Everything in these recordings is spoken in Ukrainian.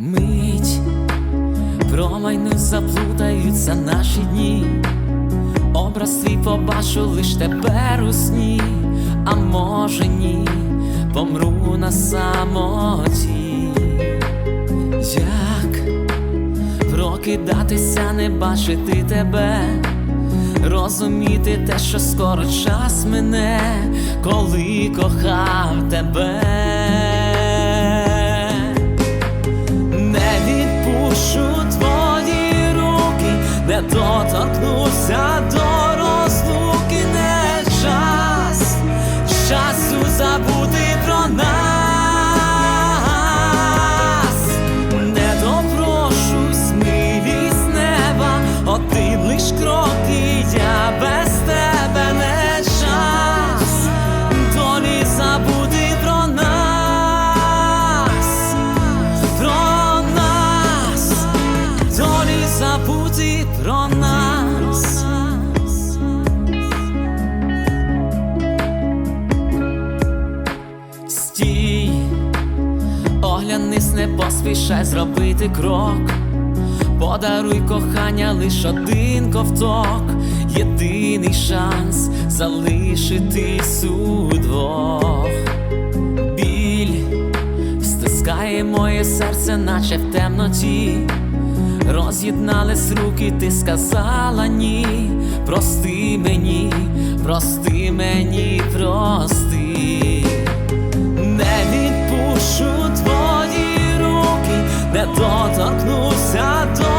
мить, промайну заплутаються наші дні, образ свій побачу лиш тепер у сні, а може ні, помру на самоті, як прокидатися, не бачити тебе. Розуміти те, що скоро час мине, коли кохав тебе. Доторкнуся до Стій, оглянись, не поспішай зробити крок. Подаруй кохання лиш один ковток, єдиний шанс залишитись удвох. Біль стискає моє серце, наче в темноті. Роз'єднались руки, ти сказала ні. Прости мені, прости мені, прости. Не доторкнуся до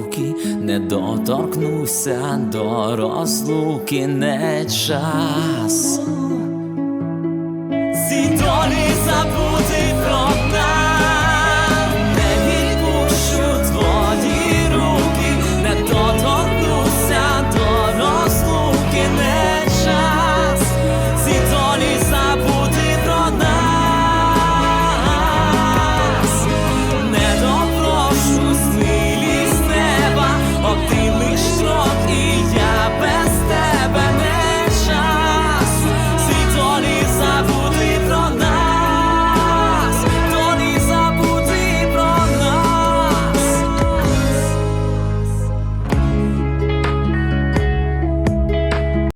руки, не доторкнуся до розлуки, не час.